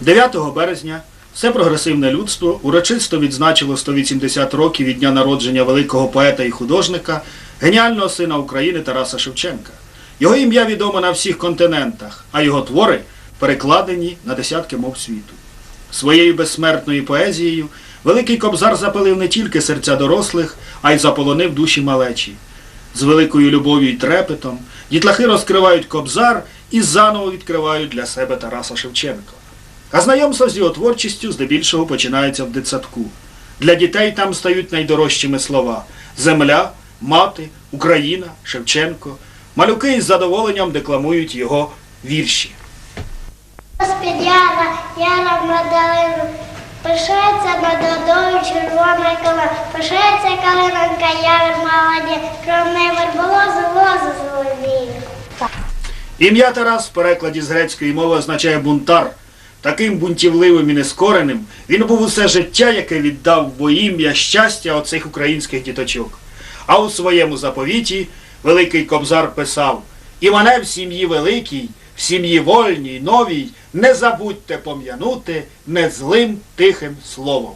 9 березня все прогресивне людство урочисто відзначило 180 років від дня народження великого поета і художника, геніального сина України Тараса Шевченка. Його ім'я відомо на всіх континентах, а його твори перекладені на десятки мов світу. Своєю безсмертною поезією Великий Кобзар запалив не тільки серця дорослих, а й заполонив душі малечі. З великою любов'ю і трепетом дітлахи розкривають Кобзар і заново відкривають для себе Тараса Шевченка. А знайомство з його творчістю здебільшого починається в дитсадку. Для дітей там стають найдорожчими слова земля, мати, Україна, Шевченко. Малюки із задоволенням декламують його вірші. З-під яра, яра Мадалину, пишається над водою червона калина, пишається калинонька, явір молоді, кровне верболозу, лозу золовію. Ім'я Тарас в перекладі з грецької мови означає бунтар. Таким бунтівливим і нескореним він був усе життя, яке віддав во ім'я щастя оцих українських діточок. А у своєму заповіті Великий Кобзар писав І мене в сім'ї великій, в сім'ї вольній, новій, не забудьте пом'янути незлим тихим словом.